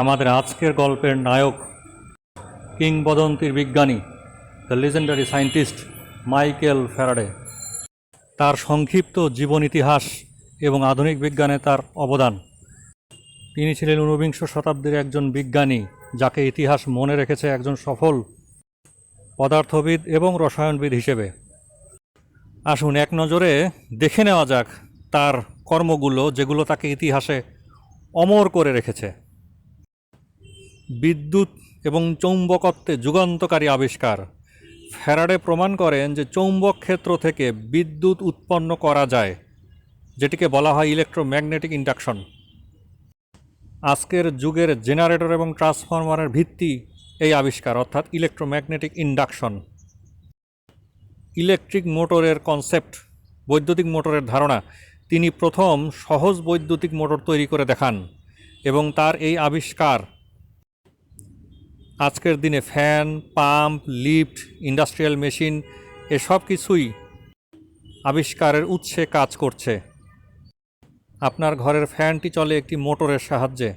আমাদের আজকের গল্পের নায়ক, কিংবদন্তির বিজ্ঞানী the legendary scientist Michael Faraday. তার সংক্ষিপ্ত জীবন ইতিহাস এবং আধুনিক বিজ্ঞানে তার অবদান। তিনি ছিলেন ঊনবিংশ শতাব্দীর একজন বিজ্ঞানী, যাকে ইতিহাস মনে রেখেছে একজন সফল পদার্থবিদ এবং রসায়নবিদ হিসেবে। আসুন এক নজরে দেখে নেওয়া যাক তার কর্মগুলো, যেগুলো তাকে ইতিহাসে অমর করে রেখেছে। বিদ্যুৎ এবং চৌম্বকত্বে যুগান্তকারী আবিষ্কার। ফ্যারাডে প্রমাণ করেন যে চৌম্বক ক্ষেত্র থেকে বিদ্যুৎ উৎপন্ন করা যায়, যেটিকে বলা হয় ইলেকট্রোম্যাগনেটিক ইন্ডাকশন। আজকের যুগের জেনারেটর এবং ট্রান্সফরমারের ভিত্তি এই আবিষ্কার, অর্থাৎ ইলেকট্রোম্যাগনেটিক ইন্ডাকশন। ইলেকট্রিক মোটরের কনসেপ্ট, বৈদ্যুতিক মোটরের ধারণা, তিনি প্রথম সহজ বৈদ্যুতিক মোটর তৈরি করে দেখান এবং তার এই আবিষ্কার আজকের দিনে fan, pump, lift, industrial machine এসব কিছুই আবিষ্কারের উৎসে কাজ করছে। আপনার ঘরের ফ্যানটি চলে একটি মোটরের সাহায্যে।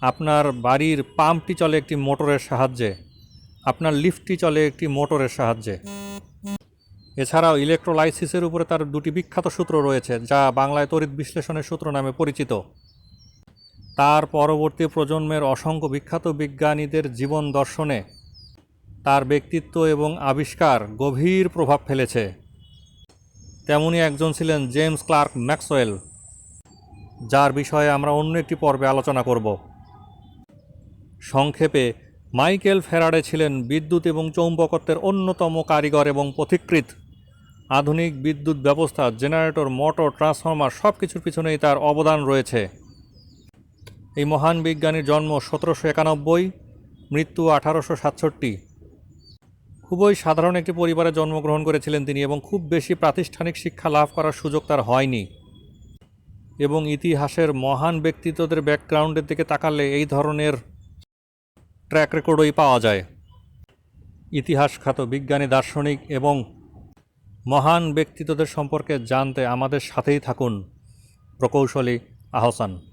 আপনার বাড়ির পাম্পটি চলে একটি মোটরের সাহায্যে। আপনার লিফটটি চলে একটি মোটরের সাহায্যে। এছাড়াও ইলেকট্রোলাইসিসের উপরে তার দুটি বিখ্যাত সূত্র রয়েছে, যা বাংলায় তড়িৎ বিশ্লেষণের সূত্র নামে পরিচিত। তার পরবর্তী প্রজন্মের অসংখ্য বিখ্যাত বিজ্ঞানীদের জীবন দর্শনে তার ব্যক্তিত্ব এবং আবিষ্কার গভীর প্রভাব ফেলেছে। তেমনি একজন ছিলেন জেমস ক্লার্ক ম্যাক্সওয়েল, যার বিষয়ে আমরা অন্য একটি পর্বে আলোচনা করব। সংক্ষেপে, মাইকেল ফ্যারাডে ছিলেন বিদ্যুৎ এবং চৌম্বকত্বের অন্যতম কারিগর এবং পথিকৃত আধুনিক বিদ্যুৎ ব্যবস্থা, জেনারেটর, মোটর, ট্রান্সফর্মার সব কিছুর পিছনেই তার অবদান রয়েছে। এই মহান বিজ্ঞানীর জন্ম সতেরোশো একানব্বই, মৃত্যু আঠারোশো সাতষট্টি। খুবই সাধারণ একটি পরিবারে জন্মগ্রহণ করেছিলেন তিনি এবং খুব বেশি প্রাতিষ্ঠানিক শিক্ষা লাভ করার সুযোগ তার হয়নি। এবং ইতিহাসের মহান ব্যক্তিত্বদের ব্যাকগ্রাউন্ডের দিকে তাকালে এই ধরনের ট্র্যাক রেকর্ডই পাওয়া যায়। ইতিহাস খ্যাত বিজ্ঞানী, দার্শনিক এবং মহান ব্যক্তিত্বদের সম্পর্কে জানতে আমাদের সাথেই থাকুন। প্রকৌশলী আহসান।